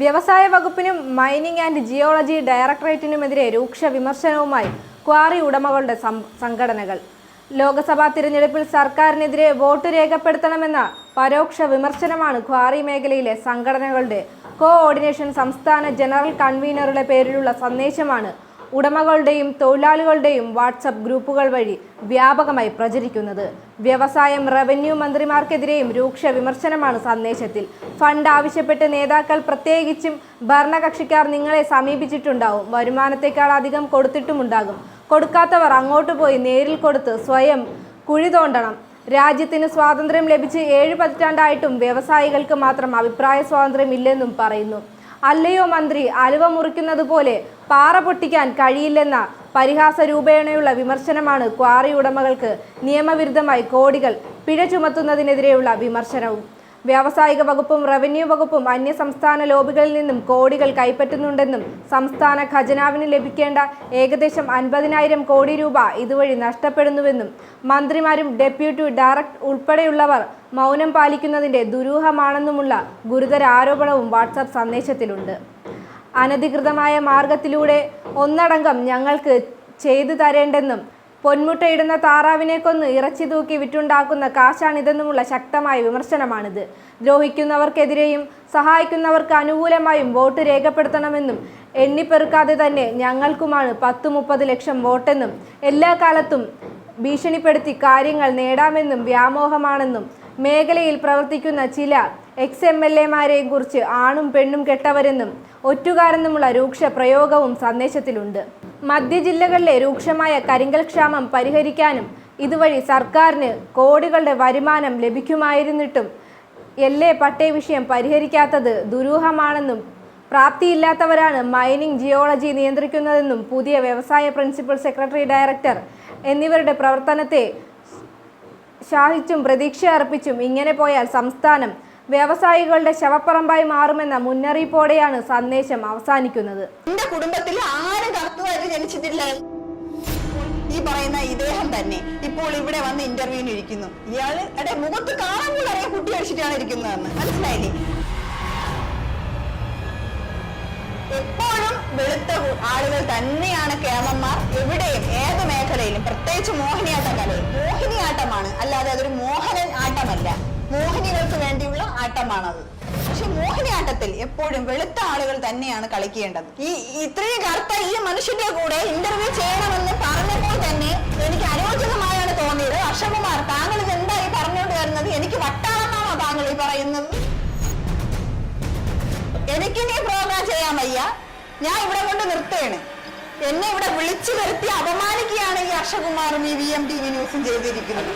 വ്യവസായ വകുപ്പിനും mining and geology ഡയറക്ടറേറ്റിനുമെതിരെ രൂക്ഷ വിമർശനവുമായി ക്വാറി ഉടമകളുടെ സംഘടനകൾ. ലോക്സഭാ തിരഞ്ഞെടുപ്പിൽ സർക്കാരിനെതിരെ വോട്ട് രേഖപ്പെടുത്തണമെന്ന പരോക്ഷ വിമർശനമാണ് ക്വാറി മേഖലയിലെ സംഘടനകളുടെ കോഓർഡിനേഷൻ സംസ്ഥാന ജനറൽ കൺവീനറുടെ പേരിലുള്ള സന്ദേശമാണ് ഉടമകളുടെയും തൊഴിലാളികളുടെയും വാട്സപ്പ് ഗ്രൂപ്പുകൾ വഴി വ്യാപകമായി പ്രചരിക്കുന്നത്. വ്യവസായം റവന്യൂ മന്ത്രിമാർക്കെതിരെയും രൂക്ഷ വിമർശനമാണ് സന്ദേശത്തിൽ. ഫണ്ട് ആവശ്യപ്പെട്ട് നേതാക്കൾ പ്രത്യേകിച്ചും ഭരണകക്ഷിക്കാർ നിങ്ങളെ സമീപിച്ചിട്ടുണ്ടാവും. വരുമാനത്തെക്കാൾ അധികം കൊടുത്തിട്ടുമുണ്ടാകും. കൊടുക്കാത്തവർ അങ്ങോട്ട് പോയി നേരിൽ കൊടുത്ത് സ്വയം കുഴി തോണ്ടണം. രാജ്യത്തിന് സ്വാതന്ത്ര്യം ലഭിച്ച് ഏഴ് പതിറ്റാണ്ടായിട്ടും വ്യവസായികൾക്ക് മാത്രം അഭിപ്രായ സ്വാതന്ത്ര്യം ഇല്ലെന്നും പറയുന്നു. അല്ലയോ മന്ത്രി അലുവ മുറിക്കുന്നത് പോലെ പാറ പൊട്ടിക്കാൻ കഴിയില്ലെന്ന പരിഹാസ രൂപേണയുള്ള വിമർശനമാണ് ക്വാറി ഉടമകൾക്ക് നിയമവിരുദ്ധമായി കോടികൾ പിഴ ചുമത്തുന്നതിനെതിരെയുള്ള വിമർശനവും. വ്യാവസായിക വകുപ്പും റവന്യൂ വകുപ്പും അന്യ സംസ്ഥാന ലോബികളിൽ നിന്നും കോടികൾ കൈപ്പറ്റുന്നുണ്ടെന്നും സംസ്ഥാന ഖജനാവിന് ലഭിക്കേണ്ട ഏകദേശം അൻപതിനായിരം കോടി രൂപ ഇതുവഴി നഷ്ടപ്പെടുന്നുവെന്നും മന്ത്രിമാരും ഡെപ്യൂട്ടി ഡയറക്ടർ ഉൾപ്പെടെയുള്ളവർ മൗനം പാലിക്കുന്നതിന്റെ ദുരൂഹമാണെന്നുമുള്ള ഗുരുതര ആരോപണവും വാട്സാപ്പ് സന്ദേശത്തിലുണ്ട്. അനധികൃതമായ മാർഗത്തിലൂടെ ഒന്നടങ്കം ഞങ്ങൾക്ക് ചെയ്തു തരേണ്ടെന്നും പൊന്മുട്ടയിടുന്ന താറാവിനെ കൊന്ന് ഇറച്ചി തൂക്കി വിറ്റുണ്ടാക്കുന്ന കാശാണിതെന്നുമുള്ള ശക്തമായ വിമർശനമാണിത്. ദ്രോഹിക്കുന്നവർക്കെതിരെയും സഹായിക്കുന്നവർക്ക് അനുകൂലമായും വോട്ട് രേഖപ്പെടുത്തണമെന്നും എണ്ണിപ്പെറുക്കാതെ തന്നെ ഞങ്ങൾക്കുമാണ് പത്ത് മുപ്പത് ലക്ഷം വോട്ടെന്നും എല്ലാ കാലത്തും ഭീഷണിപ്പെടുത്തി കാര്യങ്ങൾ നേടാമെന്നും വ്യാമോഹമാണെന്നും മേഖലയിൽ പ്രവർത്തിക്കുന്ന ചില എക്സ് എം എൽ എമാരെയും കുറിച്ച് ആണും പെണ്ണും കെട്ടവരെന്നും ഒറ്റുകാരെന്നുമുള്ള രൂക്ഷ പ്രയോഗവും സന്ദേശത്തിലുണ്ട്. മധ്യ ജില്ലകളിലെ രൂക്ഷമായ കരിങ്കൽ ക്ഷാമം പരിഹരിക്കാനും ഇതുവഴി സർക്കാരിന് കോടികളുടെ വരുമാനം ലഭിക്കുമായിരുന്നിട്ടും എല്ലേ പട്ടേ വിഷയം പരിഹരിക്കാത്തത് ദുരൂഹമാണെന്നും പ്രാപ്തിയില്ലാത്തവരാണ് മൈനിങ് ജിയോളജി നിയന്ത്രിക്കുന്നതെന്നും പുതിയ വ്യവസായ പ്രിൻസിപ്പൽ സെക്രട്ടറി ഡയറക്ടർ എന്നിവരുടെ പ്രവർത്തനത്തെ ശാസിച്ചും പ്രതീക്ഷ അർപ്പിച്ചും ഇങ്ങനെ പോയാൽ സംസ്ഥാനം വ്യവസായികളുടെ ശവപ്പറമ്പായി മാറുമെന്ന മുന്നറിയിപ്പോടെയാണ് സന്ദേശം അവസാനിക്കുന്നത്. എന്റെ കുടുംബത്തിൽ ആരും കറുത്തതായിട്ട് ജനിച്ചിട്ടില്ല. ഈ പറയുന്ന ഇദ്ദേഹം തന്നെ ഇപ്പോൾ ഇവിടെ വന്ന് ഇന്റർവ്യൂവിന് ഇരിക്കുന്നു. ഇയാൾ എടെ മുഖത്ത് കാണാൻ പോലും അറിയാൻ കുട്ടി അടിച്ചിട്ടാണ് ഇരിക്കുന്നതെന്ന്. മനസ്സിലായില്ലേ? എപ്പോഴും വെളുത്ത ആളുകൾ തന്നെയാണ് കേമന്മാർ എവിടെയും ഏത് മേഖലയിലും. പ്രത്യേകിച്ച് കലയിൽ മോഹിനിയാട്ടമാണ് അല്ലാതെ അതൊരു മോഹനൻ ആട്ടമല്ല. മോഹിനികൾക്ക് വേണ്ടിയുള്ള ആട്ടമാണത്. പക്ഷെ മോഹിനിയാട്ടത്തിൽ എപ്പോഴും വെളുത്ത ആളുകൾ തന്നെയാണ് കളിക്കേണ്ടത്. ഈ ഇത്രയും കറുത്ത ഈ മനുഷ്യന്റെ കൂടെ ഇന്റർവ്യൂ ചെയ്യണമെന്ന് പറഞ്ഞപ്പോൾ തന്നെ എനിക്ക് അനുയോജ്യമായാണ് തോന്നിയത്. അക്ഷകുമാർ താങ്കൾ ഇത് എന്തായി പറഞ്ഞുകൊണ്ട് വരുന്നത്? എനിക്ക് വട്ടാണെന്നാണോ താങ്കൾ ഈ പറയുന്നത്? എനിക്കിനി പ്രോഗ്രാം ചെയ്യാൻ വയ്യ. ഞാൻ ഇവിടെ കൊണ്ട് നിർത്തുകയാണ്. എന്നെ ഇവിടെ വിളിച്ചു വരുത്തി അപമാനിക്കുകയാണ് ഈ അക്ഷകുമാറും ഈ വി എം ടി വി ന്യൂസും ചെയ്തിരിക്കുന്നത്.